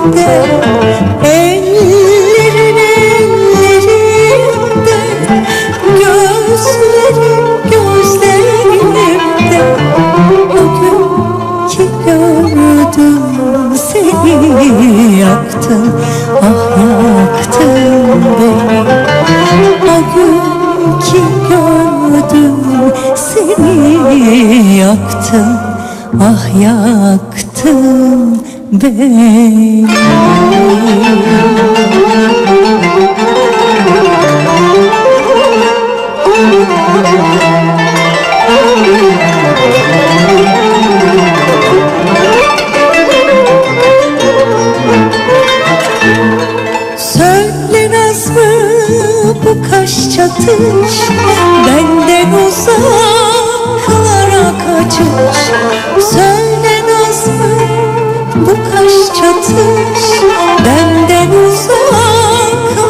ellerinde Ellerin ellerinde Gözlerin gözlerimde. O gün ki seni yaktın Ah yaktın beni. O gün ki seni yaktın Ah yaktın Söylemez mi bu kaş çatış? Benden uzaklara kaçış kaş çatış Benden uzaklara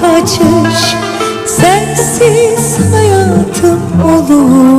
kaçış. Sensiz hayatım olurmuş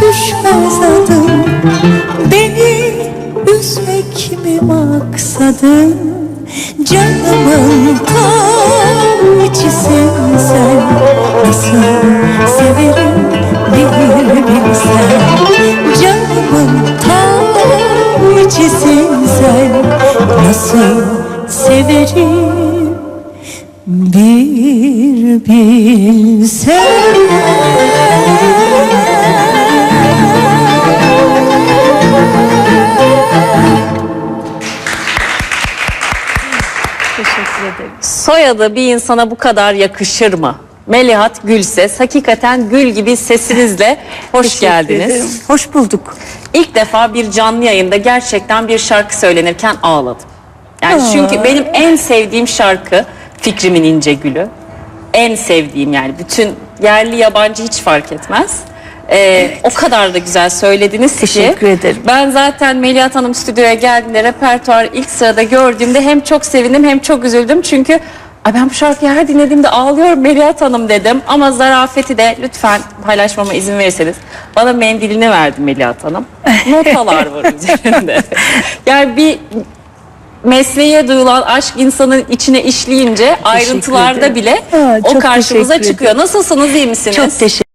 düşmez adın Beni üzmek mi maksadın? Canımın taçisin sen. Nasıl severim bir bilsen. Canımın taçisin sen. Nasıl severim bir bilsen Teşekkür ederim. Soyadı bir insana bu kadar yakışır mı? Melihat Gülses, hakikaten gül gibi sesinizle hoş Teşekkür geldiniz. ederim. Hoş bulduk. İlk defa bir canlı yayında gerçekten bir şarkı söylenirken ağladım. Yani çünkü benim en sevdiğim şarkı Fikrimin İnce Gülü. En sevdiğim yani bütün yerli yabancı hiç fark etmez. Ee, O kadar da güzel söylediniz ki. Teşekkür ederim. Ben zaten Melihat Hanım stüdyoya geldiğinde repertuarı ilk sırada gördüğümde hem çok sevindim hem çok üzüldüm. Çünkü Ay ben bu şarkıyı her dinlediğimde ağlıyorum Melihat Hanım dedim. Ama zarafeti de lütfen paylaşmama izin verirseniz. Bana mendilini verdi Melihat Hanım. Notalar var üzerinde. Yani bir mesleğe duyulan aşk insanın içine işleyince ayrıntılarda ederim. bile Aa, o çok karşımıza teşekkür çıkıyor. Nasılsınız iyi misiniz? Çok teşekkür